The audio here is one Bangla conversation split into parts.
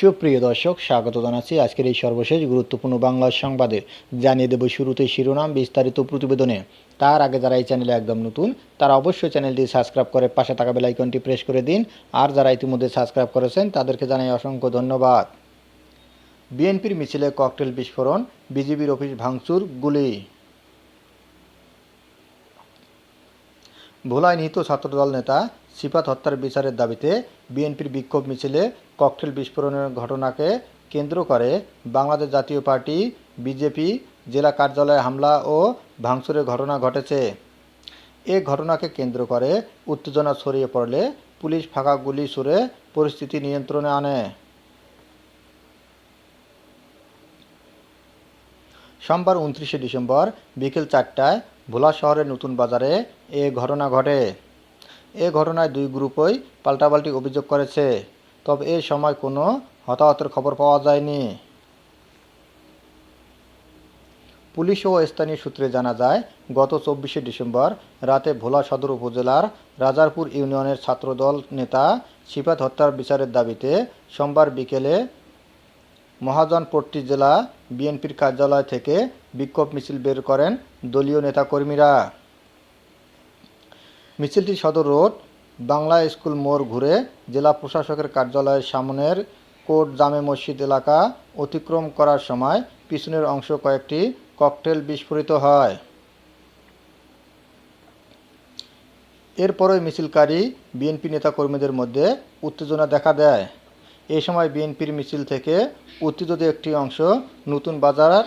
সুপ্রিয় দর্শক, স্বাগত জানাচ্ছি আজকের এই সর্বশেষ গুরুত্বপূর্ণ বাংলা সংবাদে। জানিয়ে দেব শুরুতে শিরোনাম, বিস্তারিত প্রতিবেদনে। তার আগে যারা এই চ্যানেলে একদম নতুন, তারা অবশ্যই চ্যানেলটি সাবস্ক্রাইব করে পাশে থাকা বেল আইকনটি প্রেস করে দিন। আর যারা ইতিমধ্যে সাবস্ক্রাইব করেছেন, তাদেরকে জানাই অসংখ্য ধন্যবাদ। বিএনপির মিছিলে ককটেল বিস্ফোরণ, বিজিবির অফিস ভাঙচুর, গুলি। ভোলায় নিহত ছাত্রদল নেতা সিফাত হত্যার বিচারের দাবিতে বিএনপির বিক্ষোভ মিছিলে ককটেল বিস্ফোরণের ঘটনাকে কেন্দ্র করে বাংলাদেশ জাতীয় পার্টি, বিজেপি, জেলা কার্যালয়ে হামলা ও ভাঙচুরের ঘটনা ঘটেছে। এ ঘটনাকে কেন্দ্র করে উত্তেজনা ছড়িয়ে পড়লে পুলিশ ফাঁকা গুলি ছুড়ে পরিস্থিতি নিয়ন্ত্রণে আনে। সোমবার উনত্রিশে ডিসেম্বর বিকেল চারটায় ভোলা শহরের নতুন বাজারে এ ঘটনা ঘটে। এ ঘটনায় দুই গ্রুপই পাল্টাপাল্টি অভিযোগ করেছে, তবে এ সময় কোনো হতাহতের খবর পাওয়া যায়নি। পুলিশ ও স্থানীয় সূত্রে জানা যায়, গত চব্বিশে ডিসেম্বর রাতে ভোলা সদর উপজেলার রাজারপুর ইউনিয়নের ছাত্রদল নেতা সিফাত হত্যার বিচারের দাবিতে সোমবার বিকেলে মহাজনপট্টি জেলা বিএনপির কার্যালয় থেকে বিক্ষোভ মিছিল বের করেন দলীয় নেতাকর্মীরা। মিছিলটি সদর রোড, বাংলা স্কুল মোড় ঘুরে জেলা প্রশাসকের কার্যালয়ের সামনের কোট জামে মসজিদ এলাকা অতিক্রম করার সময় পিছনের অংশ কয়েকটি ককটেল বিস্ফোরিত হয়। এরপরই মিছিলকারী বিএনপি নেতাকর্মীদের মধ্যে উত্তেজনা দেখা দেয়। এ সময় বিএনপির মিছিল থেকে উত্তেজিত একটি অংশ নতুন বাজার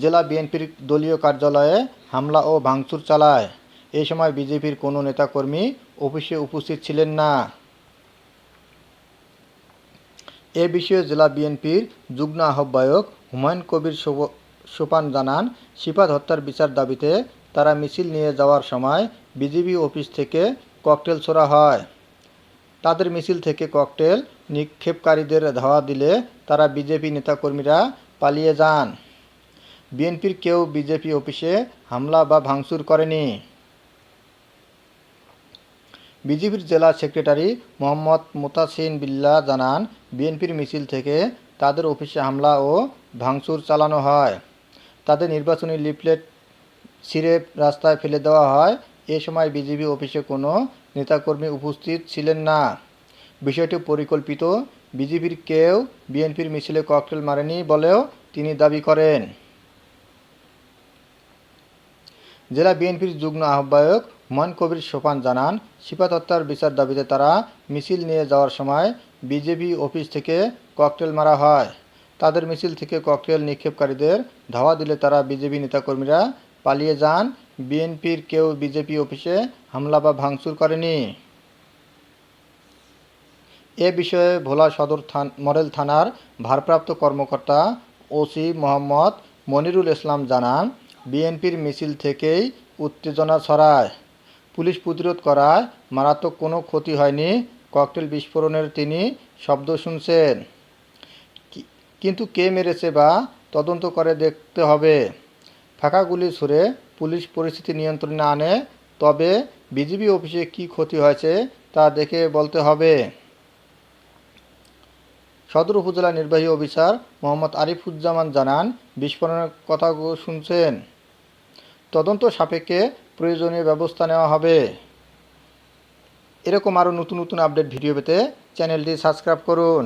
জেলা বিএনপির দলীয় কার্যালয়ে হামলা ও ভাঙচুর চালায়। এই সময় বিজেপির কোনো নেতাকর্মী অফিসে উপস্থিত ছিলেন না। এ বিষয়ে জেলা বিএনপির যুগ্ম আহ্বায়ক হুমায়ুন কবির সোপ- সোপান জানান সিফাত হত্যার বিচার দাবিতে তারা মিছিল নিয়ে যাওয়ার সময় বিজেপি অফিস থেকে ককটেল ছোড়া হয়। তাদের মিছিল থেকে ককটেল নিক্ষেপকারীদের ধাওয়া দিলে তারা বিজেপি নেতাকর্মীরা পালিয়ে যান। বিএনপির কেউ বিজেপি অফিসে হামলা বা ভাঙচুর করেনি। বিজেপির জেলা সেক্রেটারি মোহাম্মদ মোতাসিন বিল্লা জানান, বিএনপির মিছিল থেকে তাদের অফিসে হামলা ও ভাঙচুর চালানো হয়। তাদের নির্বাচনী লিফলেট ছিঁড়ে রাস্তায় ফেলে দেওয়া হয়। এ সময় বিজেপি অফিসে কোনো নেতাকর্মী উপস্থিত ছিলেন না। বিষয়টি পরিকল্পিত। বিজেপির কেউ বিএনপির মিছিলে ককটেল মারেনি বলেও তিনি দাবি করেন। জেলা বিএনপির যুগ্ম আহ্বায়ক হুমায়ুন কবির সোপান জানান সিফাত হত্যার বিচার দাবিতে তারা মিছিল নিয়ে যাওয়ার সময় বিজেপি অফিস থেকে ককটেল মারা হয়। তাদের মিছিল থেকে ককটেল নিক্ষেপকারীদের ধাওয়া দিলে তারা বিজেপি নেতাকর্মীরা পালিয়ে যান। বিএনপির কেউ বিজেপি অফিসে হামলা বা ভাঙচুর করেনি। এ বিষয়ে ভোলা সদর থান মডেল থানার ভারপ্রাপ্ত কর্মকর্তা ওসি মোহাম্মদ মনিরুল ইসলাম জানান, বিএনপির মিছিল থেকেই উত্তেজনা ছড়ায়। পুলিশ প্রতিরোধ করায় মারাত্মক কোনো ক্ষতি হয়নি, ককটেল বিস্ফোরণের তিনি শব্দ শুনছেন। কিন্তু কে মেরেছে বা তদন্ত করে দেখতে হবে। ফাঁকা গুলি ছুড়ে পুলিশ পরিস্থিতি নিয়ন্ত্রণে আনে, তবে বিজিবি অফিসে কি ক্ষতি হয়েছে তা দেখে বলতে হবে। সদর উপজেলা নির্বাহী অফিসার মোহাম্মদ আরিফুজ্জামান জানান, বিস্ফোরণের কথা শুনছেন। তদন্ত সাপেক্ষে প্রয়োজনীয় ব্যবস্থা নেওয়া হবে। এরকম আরও নতুন নতুন আপডেট ভিডিও পেতে চ্যানেলটি সাবস্ক্রাইব করুন।